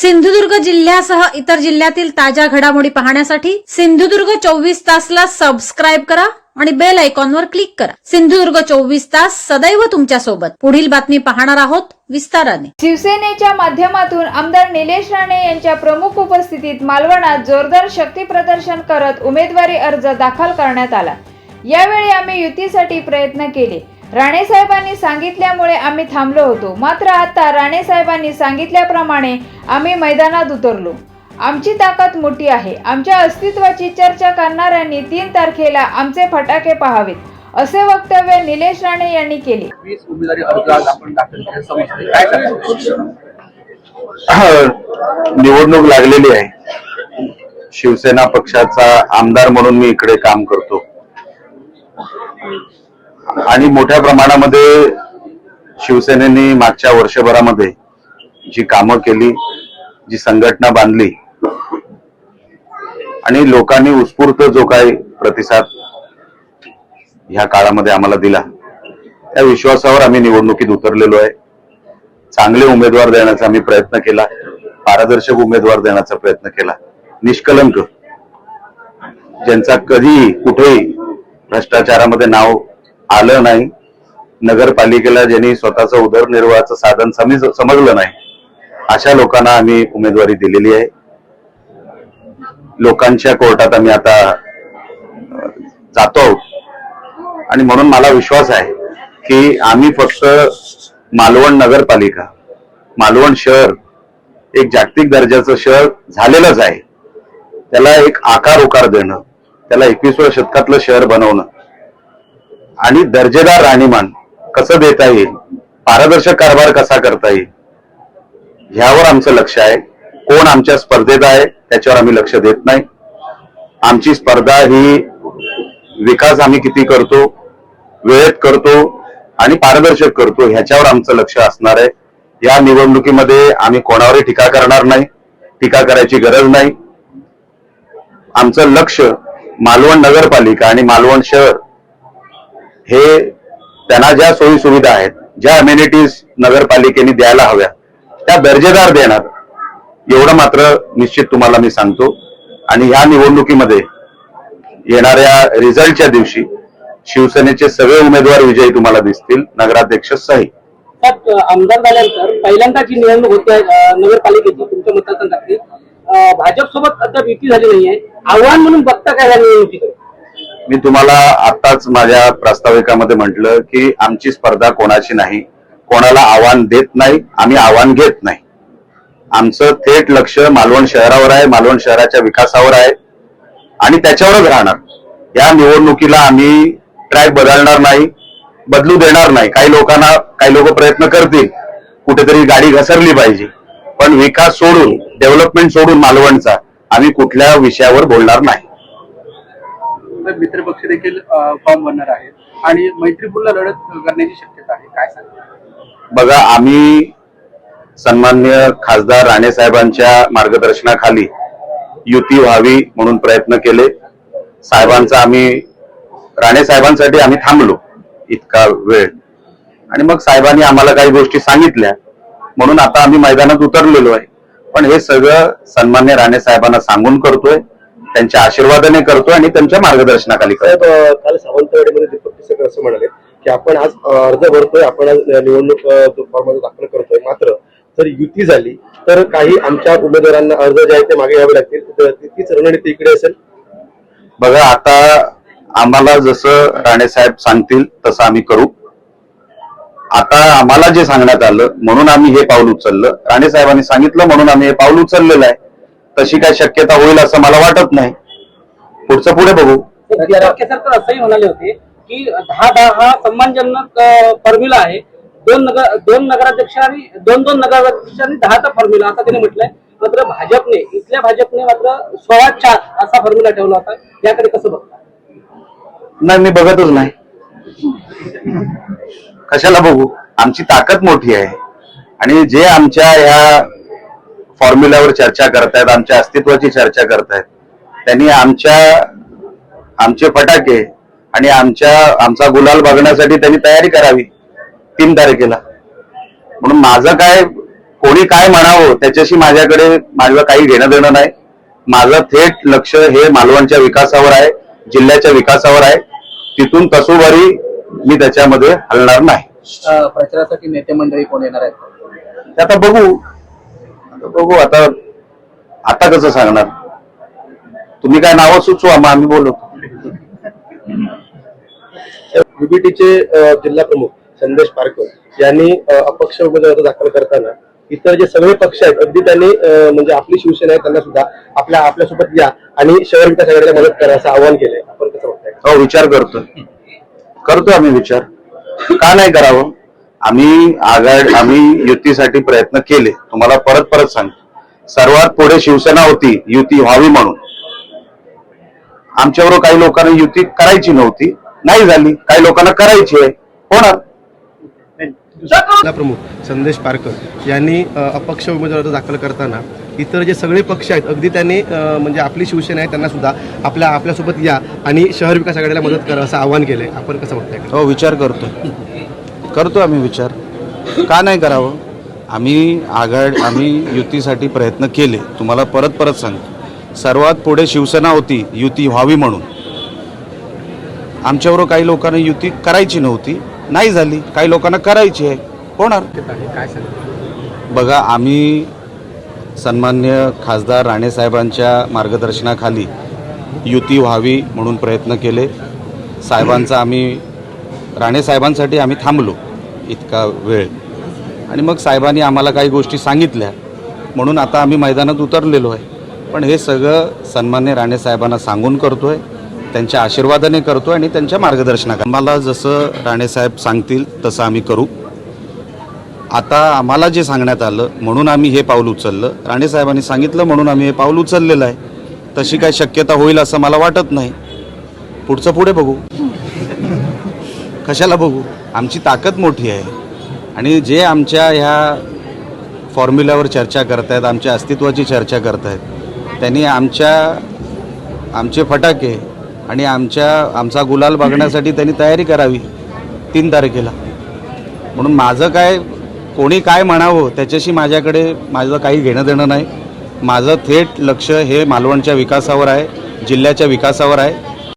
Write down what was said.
सिंधुदुर्ग जिल्ह्यासह इतर जिल्ह्यातील ताज्या घडामोडी पाहण्यासाठी सिंधुदुर्ग चोवीस तासला सबस्क्राईब करा आणि बेल आयकॉनवर क्लिक करा. सिंधुदुर्ग चोवीस तास सदैव तुमच्यासोबत. पुढील बातमी पाहणार आहोत विस्ताराने. शिवसेनेच्या माध्यमातून आमदार निलेश राणे यांच्या प्रमुख उपस्थितीत मालवणात जोरदार शक्ती प्रदर्शन करत उमेदवारी अर्ज दाखल करण्यात आला. यावेळी आम्ही युतीसाठी प्रयत्न केले. राणे साहेबांनी सांगितल्यामुळे आम्ही थांबलो होतो. मात्र आता राणे साहेबांनी सांगितल्याप्रमाणे आम्ही मैदानात उतरलो. आमची ताकद मोठी आहे. आमच्या अस्तित्वाची चर्चा करणाऱ्यांनी तीन तारखेला आमचे फटाके पाहावेत असे वक्तव्य निलेश राणे यांनी केले. निवडणूक लागलेली आहे. शिवसेना पक्षाचा आमदार म्हणून मी इकडे काम करतो. आणि मोठ्या प्रमाणामध्ये शिवसेनेने मागच्या वर्षभरामध्ये जी कामं केली जी संघटना बांधली आणि लोकांनी उत्स्फूर्त जो काही प्रतिसाद ह्या काळामध्ये आम्हाला दिला त्या विश्वासावर आम्ही निवडणुकीत उतरलेलो आहे. चांगले उमेदवार देण्याचा आम्ही प्रयत्न केला पारदर्शक उमेदवार देण्याचा प्रयत्न केला निष्कलंक ज्यांचा कधीही कुठेही भ्रष्टाचारामध्ये नाव आलं नाही. नगरपालिकेला ज्यांनी स्वतःचं उदरनिर्वाहाचं साधन समज समजलं नाही अशा लोकांना आम्ही उमेदवारी दिलेली आहे. लोकांच्या कोर्टात आम्ही आता जातो आहोत. आणि म्हणून मला विश्वास आहे की आम्ही फक्त मालवण नगरपालिका मालवण शहर एक जागतिक दर्जाचं शहर झालेलंच आहे. त्याला एक आकार उकार देणं त्याला एकविसव्या शतकातलं शहर बनवणं आणि दर्जेदार राहणीमान कसं देता येईल? पारदर्शक कारभार कसा करता येईल? ह्यावर आमचं लक्ष आहे. कोण आमच्या स्पर्धेत आहे त्याच्यावर आम्ही लक्ष देत नाही. आमची स्पर्धा ही विकास आम्ही किती करतो वेळेत करतो आणि पारदर्शक करतो ह्याच्यावर आमचं लक्ष असणार आहे. या निवडणुकीमध्ये आम्ही कोणावरही टीका करणार नाही टीका करायची गरज नाही. आमचं लक्ष मालवण नगरपालिका आणि मालवण शहर हे त्यांना ज्या सोयी सुविधा आहेत ज्या अम्युनिटीज नगरपालिकेने द्यायला हव्या त्या दर्जेदार देणार एवढं मात्र निश्चित तुम्हाला मी सांगतो. आणि ह्या निवडणुकीमध्ये येणाऱ्या रिझल्टच्या दिवशी शिवसेनेचे सगळे उमेदवार विजयी तुम्हाला दिसतील नगराध्यक्ष सही. आमदार झाल्यानंतर पहिल्यांदा जी निवडणूक होते नगरपालिकेची तुमच्या मतदारसंघातली भाजप सोबत अद्याप युती झाली नाहीये. आव्हान म्हणून बघता काय झाली निवडणुकीकडे? मी तुम्हाला आताच माझ्या प्रास्ताविकामध्ये म्हटलं की आमची स्पर्धा कोणाची नाही कोणाला आव्हान देत नाही आम्ही आव्हान घेत नाही. आमचं थेट लक्ष मालवण शहरावर आहे मालवण शहराच्या विकासावर आहे. आणि त्याच्यावरच राहणार. या निवडणुकीला आम्ही ट्रॅक बदलणार नाही बदलू देणार नाही. काही लोकांना काही लोक प्रयत्न करतील कुठेतरी गाडी घसरली पाहिजे. पण विकास सोडून डेव्हलपमेंट सोडून मालवणचा आम्ही कुठल्या विषयावर बोलणार नाही. तर मित्रपक्ष देखील फॉर्म भरणार आहेत आणि मैत्रीपूर्ण लढत करण्याची शक्यता आहे. काय सांगा बघा आम्ही सन्मान्य खासदार राणे साहेबांच्या मार्गदर्शनाखाली युती व्हावी म्हणून प्रयत्न केले. साहेबांचा आम्ही राणे साहेबांसाठी आम्ही थांबलो इतका वेळ. आणि मग साहेबांनी आम्हाला काही गोष्टी सांगितल्या. म्हणून आता आम्ही मैदानात उतरलेलो आहे. पण हे सगळं सन्मान्य राणे साहेबांना सांगून करतोय. त्यांच्या आशीर्वादाने करतोय आणि त्यांच्या मार्गदर्शनाखाली अ, काल सावंतवाडीमध्ये दीपक केसरकर असं म्हणाले की आपण आज अर्ज भरतोय आपण आज निवडणूक अ, जो फॉर्म दाखल करतोय. मात्र जर युती झाली तर काही आमच्या उमेदवारांना अर्ज जे आहेत ते मागे घ्यावे लागतील. तीच रणनीती इकडे असेल. बघा आता आम्हाला जसं राणे साहेब सांगतील तसं आम्ही करू. आता आम्हाला जे सांगण्यात आलं म्हणून आम्ही हे पाऊल उचललं. राणे साहेबांनी सांगितलं म्हणून आम्ही हे पाऊल उचललेलं आहे. तशी काय शक्यता होईल असं मला वाटत नाही. पुढचं पुढे बघू. दीपक केसरकर असंही म्हणाले होते की दहा दहा हा सन्मानजनक फॉर्म्युला आहे. दोन नगर दोन नगराध्यक्ष आणि दोन दोन नगराध्यक्ष आणि दहाचा फॉर्म्युला असं त्यांनी म्हटलंय. मात्र भाजपने इथल्या भाजपने मात्र सोळा चार असा फॉर्म्युला ठेवला होता. याकडे कसं बघता? नाही मी बघतच नाही. कशाला बघू? आमची ताकद मोठी आहे. आणि जे आमच्या ह्या फॉर्म्युल्यावर चर्चा करतायत आमच्या अस्तित्वाची चर्चा करतायत. त्यांनी आमच्या आमचे फटाके आणि आमच्या आमचा गुलाल बघण्यासाठी त्यांनी तयारी करावी तीन तारखेला. म्हणून माझं काय कोणी काय म्हणावं त्याच्याशी माझ्याकडे माझं काही घेणं देणं नाही. माझं थेट लक्ष हे मालवणच्या विकासावर आहे जिल्ह्याच्या विकासावर आहे. तिथून तसोबरी मी त्याच्यामध्ये हलणार नाही. प्रचारासाठी नेते मंडळी कोण येणार आहेत? ते आता बघू बघू आता आता कसं सांगणार? तुम्ही काय नावं सुचवा मग आम्ही बोलू. युबीटीचे जिल्हा प्रमुख संदेश पारकर यांनी अपक्ष उमेदवार दाखल करताना इतर जे सगळे पक्ष आहेत अगदी त्यांनी म्हणजे आपली शिवसेना आहे त्यांना सुद्धा आपल्या आपल्यासोबत या आणि शहर विकास आघाडीला मदत करा असं आवाहन केलंय. आपण कसं बघताय? हो विचार करतोय. करतो आम्ही विचार. का नाही करावं? आम्ही आघाड आम्ही युतीसाठी प्रयत्न केले. तुम्हाला परत परत सांगतो. सर्वात पुढे शिवसेना होती युती व्हावी म्हणून. आमच्याबरोबर काही लोकांना युती करायची नव्हती. नाही झाली. काही लोकांना करायची आहे. होणार. प्रमुख संदेश पारकर यांनी अपक्ष उमेदवार दाखल करताना इतर जे सगळे पक्ष आहेत अगदी त्यांनी म्हणजे आपली शिवसेना आहे त्यांना सुद्धा आपल्या आपल्यासोबत या आणि शहर विकास आघाडीला मदत करा असं आवाहन केलंय. आपण कसं बघताय? हो विचार करतो करतो आम्ही विचार. का नाही करावं? आम्ही आघाड आम्ही युतीसाठी प्रयत्न केले. तुम्हाला परत परत सांगतो. सर्वात पुढे शिवसेना होती युती व्हावी म्हणून. आमच्याबरोबर काही लोकांना युती करायची नव्हती. नाही झाली. काही लोकांना करायची आहे. होणार. बघा आम्ही सन्मान्य खासदार राणेसाहेबांच्या मार्गदर्शनाखाली युती व्हावी म्हणून प्रयत्न केले. साहेबांचा आम्ही राणेसाहेबांसाठी आम्ही थांबलो इतका वेळ. आणि मग साहेबांनी आम्हाला काही गोष्टी सांगितल्या. म्हणून आता आम्ही मैदानात उतरलेलो आहे. पण हे सगळं सन्मान्य राणेसाहेबांना सांगून करतो आहे त्यांच्या आशीर्वादाने करतो आणि त्यांच्या मार्गदर्शनात आम्हाला जसं राणेसाहेब सांगतील तसं आम्ही करू. आता आम्हाला जे सांगण्यात आलं म्हणून आम्ही हे पाऊल उचललं. राणेसाहेबांनी सांगितलं म्हणून आम्ही हे पाऊल उचललेलं आहे. तशी काय शक्यता होईल असं मला वाटत नाही. पुढचं पुढे बघू. कशाला बघू? आमची ताकद मोठी आहे. आणि जे आमच्या ह्या फॉर्म्युल्यावर चर्चा करतायत आमच्या अस्तित्वाची चर्चा करतायत त्यांनी आमच्या आमचे फटाके आणि आमच्या आमचा गुलाल बघण्यासाठी त्यांनी तयारी करावी तीन तारखेला. म्हणून माझं काय कोणी काय म्हणावं त्याच्याशी माझ्याकडे माझं काही घेणं देणं नाही. माझं थेट लक्ष हे मालवणच्या विकासावर आहे जिल्ह्याच्या विकासावर आहे.